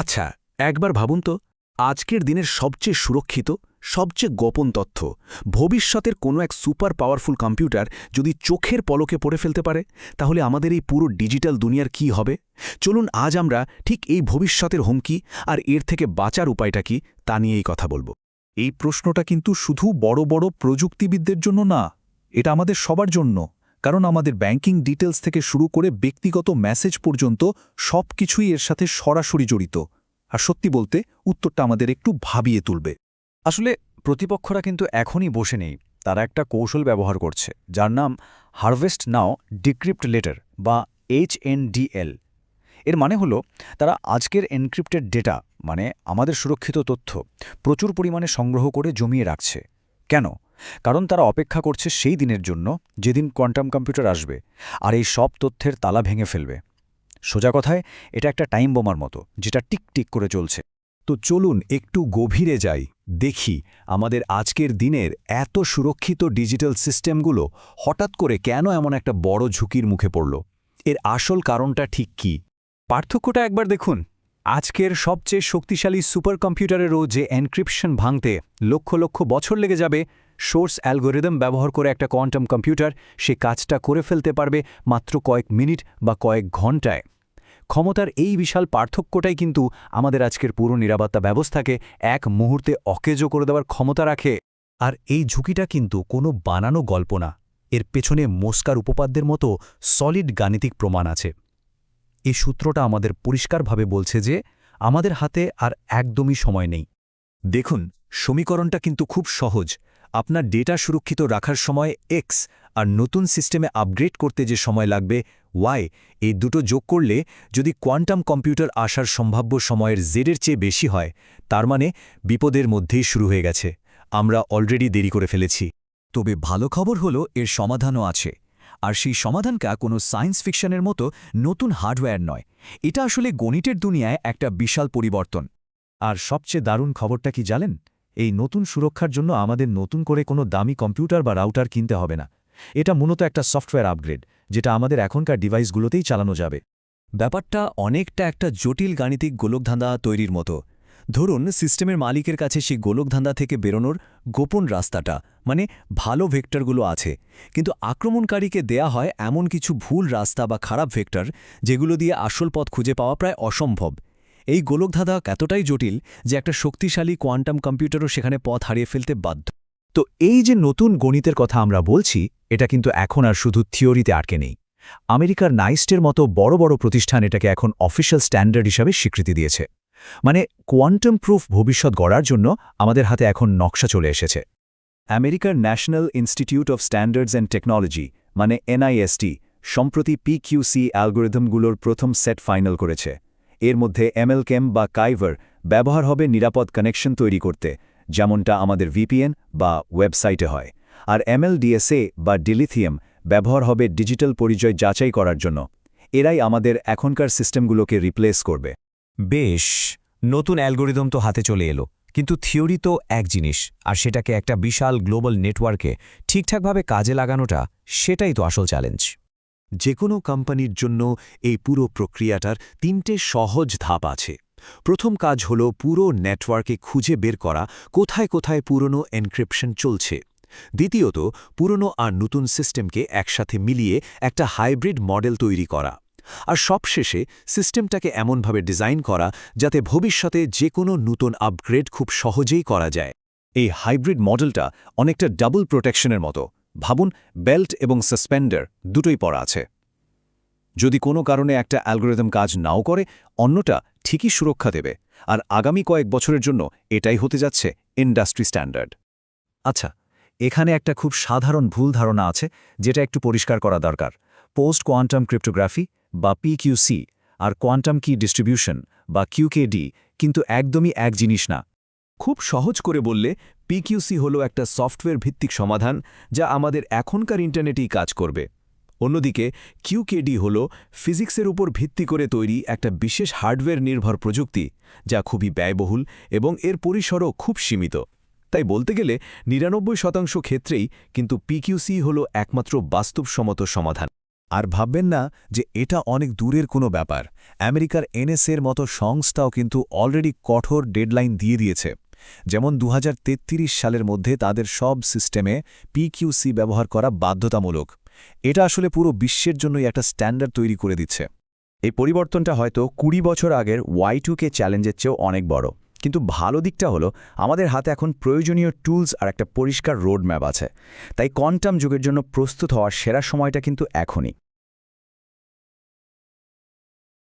আচ্ছা একবার ভাবুন তো, আজকের দিনের সবচেয়ে সুরক্ষিত, সবচেয়ে গোপন তথ্য, ভবিষ্যতের কোনো এক সুপার পাওয়ারফুল কম্পিউটার যদি চোখের পলকে পড়ে ফেলতে পারে, তাহলে আমাদের এই পুরো ডিজিটাল দুনিয়ার কি হবে? চলুন আজ আমরা ঠিক এই ভবিষ্যতের হুমকি আর এর থেকে বাঁচার উপায়টা কি, তা নিয়েই কথা বলব। এই প্রশ্নটা কিন্তু শুধু বড় বড় প্রযুক্তিবিদদের জন্য না, এটা আমাদের সবার জন্য। কারণ আমাদের ব্যাংকিং ডিটেলস থেকে শুরু করে ব্যক্তিগত মেসেজ পর্যন্ত সব কিছুই এর সাথে সরাসরি জড়িত। আর সত্যি বলতে, উত্তরটা আমাদের একটু ভাবিয়ে তুলবে। আসলে, প্রতিপক্ষরা কিন্তু এখনই বসে নেই। তারা একটা কৌশল ব্যবহার করছে, যার নাম হারভেস্ট নাও ডিক্রিপ্ট লেটার বা এইচএনডিএল এর মানে হলো, তারা আজকের এনক্রিপ্টেড ডেটা মানে আমাদের সুরক্ষিত তথ্য, প্রচুর পরিমাণে সংগ্রহ করে জমিয়ে রাখছে। কেন? কারণ তারা অপেক্ষা করছে সেই দিনের জন্য যেদিন কোয়ান্টাম কম্পিউটার আসবে আর এই সব তথ্যের তালা ভেঙে ফেলবে। সোজা কথায়, এটা একটা টাইম বোমার মতো, যেটা টিক টিক করে চলছে। তো চলুন একটু গভীরে যাই, দেখি আমাদের আজকের দিনের এত সুরক্ষিত ডিজিটাল সিস্টেমগুলো হঠাৎ করে কেন এমন একটা বড় ঝুঁকির মুখে পড়ল? এর আসল কারণটা ঠিক কি? পার্থক্যটা একবার দেখুন। আজকের সবচেয়ে শক্তিশালী সুপার কম্পিউটারেরও যে এনক্রিপশন ভাঙতে লক্ষ লক্ষ বছর লেগে যাবে সোর্স অ্যালগোরিদম ব্যবহার করে একটা কোয়ান্টাম কম্পিউটার সে কাজটা করে ফেলতে পারবে মাত্র কয়েক মিনিট বা কয়েক ঘণ্টায় ক্ষমতার এই বিশাল পার্থক্যটাই কিন্তু আমাদের আজকের পুরো নিরাপত্তা ব্যবস্থাকে এক মুহূর্তে অকেজো করে দেওয়ার ক্ষমতা রাখে। আর এই ঝুঁকিটা কিন্তু কোনো বানানো গল্প না। এর পেছনে মোস্কার উপপাদ্যের মতো সলিড গাণিতিক প্রমাণ আছে। এই সূত্রটা আমাদের পরিষ্কারভাবে বলছে যে আমাদের হাতে আর একদমই সময় নেই। দেখুন, সমীকরণটা কিন্তু খুব সহজ। আপনার ডেটা সুরক্ষিত রাখার সময় এক্স আর নতুন সিস্টেমে আপগ্রেড করতে যে সময় লাগবে ওয়াই এই দুটো যোগ করলে যদি কোয়ান্টাম কম্পিউটার আসার সম্ভাব্য সময়ের জেডের চেয়ে বেশি হয়, তার মানে বিপদের মধ্যেই শুরু হয়ে গেছে। আমরা অলরেডি দেরি করে ফেলেছি। তবে ভালো খবর হলো এর সমাধানও আছে। আর সেই সমাধানটা কোনো সায়েন্স ফিকশনের মতো নতুন হার্ডওয়্যার নয়। এটা আসলে গণিতের দুনিয়ায় একটা বিশাল পরিবর্তন। আর সবচেয়ে দারুণ খবরটা কি জানেন? এই নতুন সুরক্ষার জন্য আমাদের নতুন করে কোনো দামি কম্পিউটার বা রাউটার কিনতে হবে না। এটা মূলত একটা সফটওয়্যার আপগ্রেড, যেটা আমাদের এখনকার ডিভাইসগুলোতেই চালানো যাবে। ব্যাপারটা অনেকটা একটা জটিল গাণিতিক গোলকধাঁধা তৈরির মতো। ধরুন, সিস্টেমের মালিকের কাছে সেই গোলকধাঁধা থেকে বেরোনোর গোপন রাস্তাটা মানে ভালো ভেক্টরগুলো আছে। কিন্তু আক্রমণকারীকে দেয়া হয় এমন কিছু ভুল রাস্তা বা খারাপ ভেক্টর, যেগুলো দিয়ে আসল পথ খুঁজে পাওয়া প্রায় অসম্ভব। এই গোলকধাঁধা এতটাই জটিল যে একটা শক্তিশালী কোয়ান্টাম কম্পিউটারও সেখানে পথ হারিয়ে ফেলতে বাধ্য। তো এই যে নতুন গণিতের কথা আমরা বলছি, এটা কিন্তু এখন আর শুধু থিওরিতে আটকে নেই। আমেরিকার নাইস্টের মতো বড় বড় প্রতিষ্ঠান এটাকে এখন অফিসিয়াল স্ট্যান্ডার্ড হিসাবে স্বীকৃতি দিয়েছে। মানে কোয়ান্টাম প্রুফ ভবিষ্যৎ গড়ার জন্য আমাদের হাতে এখন নকশা চলে এসেছে। আমেরিকার National Institute of Standards and Technology মানে এনআইএসটি, সম্প্রতি পিকিউসি অ্যালগোরিদমগুলোর প্রথম সেট ফাইনাল করেছে। এর মধ্যে এমএলকেম বা কাইভার ব্যবহার হবে নিরাপদ কানেকশন তৈরি করতে, যেমনটা আমাদের ভিপিএন বা ওয়েবসাইটে হয়। আর এমএলডিএসএ বা ডিলিথিয়াম ব্যবহার হবে ডিজিটাল পরিচয় যাচাই করার জন্য। এরাই আমাদের এখনকার সিস্টেমগুলোকে রিপ্লেস করবে। বেশ, নতুন অ্যালগোরিদম তো হাতে চলে এলো, কিন্তু থিওরি তো এক জিনিস, আর সেটাকে একটা বিশাল গ্লোবাল নেটওয়ার্কে ঠিকঠাকভাবে কাজে লাগানোটা, সেটাই তো আসল চ্যালেঞ্জ। যে কোনো কোম্পানির জন্য এই পুরো প্রক্রিয়াটার তিনটে সহজ ধাপ আছে। প্রথম কাজ হল পুরো নেটওয়ার্কে খুঁজে বের করা, কোথায় কোথায় পুরনো এনক্রিপশন চলছে। দ্বিতীয়ত, পুরনো আর নতুন সিস্টেমকে একসাথে মিলিয়ে একটা হাইব্রিড মডেল তৈরি করা। আর সবশেষে, সিস্টেমটাকে এমনভাবে ডিজাইন করা যাতে ভবিষ্যতে যে কোনো নতুন আপগ্রেড খুব সহজেই করা যায়। এই হাইব্রিড মডেলটা অনেকটা ডাবল প্রোটেকশনের মতো। ভাবুন, বেল্ট এবং সাসপেন্ডার দুটোই পরা আছে। যদি কোনো কারণে একটা অ্যালগোরিদম কাজ নাও করে, অন্যটা ঠিকই সুরক্ষা দেবে। আর আগামী কয়েক বছরের জন্য এটাই হতে যাচ্ছে ইন্ডাস্ট্রি স্ট্যান্ডার্ড। আচ্ছা এখানে একটা খুব সাধারণ ভুল ধারণা আছে, যেটা একটু পরিষ্কার করা দরকার। পোস্ট কোয়ান্টাম ক্রিপ্টোগ্রাফি বা পিকিউসি আর কোয়ান্টাম কি ডিস্ট্রিবিউশন বা কিউকেডি কিন্তু একদমই এক জিনিস না। খুব সহজ করে বললে পিকিউসি হল একটা সফটওয়্যার ভিত্তিক সমাধান যা আমাদের এখনকার ইন্টারনেটেই কাজ করবে। অন্যদিকে, কিউকেডি হল ফিজিক্সের উপর ভিত্তি করে তৈরি একটা বিশেষ হার্ডওয়্যার নির্ভর প্রযুক্তি যা খুবই ব্যয়বহুল এবং এর পরিসরও খুব সীমিত। তাই বলতে গেলে, নিরানব্বই শতাংশ ক্ষেত্রেই কিন্তু পিকিউসি হল একমাত্র বাস্তবসম্মত সমাধান। আর ভাববেন না যে এটা অনেক দূরের কোনো ব্যাপার। আমেরিকার এনএসএর মতো সংস্থাও কিন্তু অলরেডি কঠোর ডেডলাইন দিয়ে দিয়েছে। যেমন দু হাজার তেত্রিশ সালের মধ্যে তাদের সব সিস্টেমে পিকিউসি ব্যবহার করা বাধ্যতামূলক। এটা আসলে পুরো বিশ্বের জন্যই একটা স্ট্যান্ডার্ড তৈরি করে দিচ্ছে। এই পরিবর্তনটা হয়তো কুড়ি বছর আগের ওয়াই টুকে চ্যালেঞ্জের চেয়েও অনেক বড়। কিন্তু ভালো দিকটা হলো, আমাদের হাতে এখন প্রয়োজনীয় টুলস আর একটা পরিষ্কার রোডম্যাপ আছে। তাই কোয়ান্টাম যুগের জন্য প্রস্তুত হওয়ার সেরা সময়টা কিন্তু এখনই।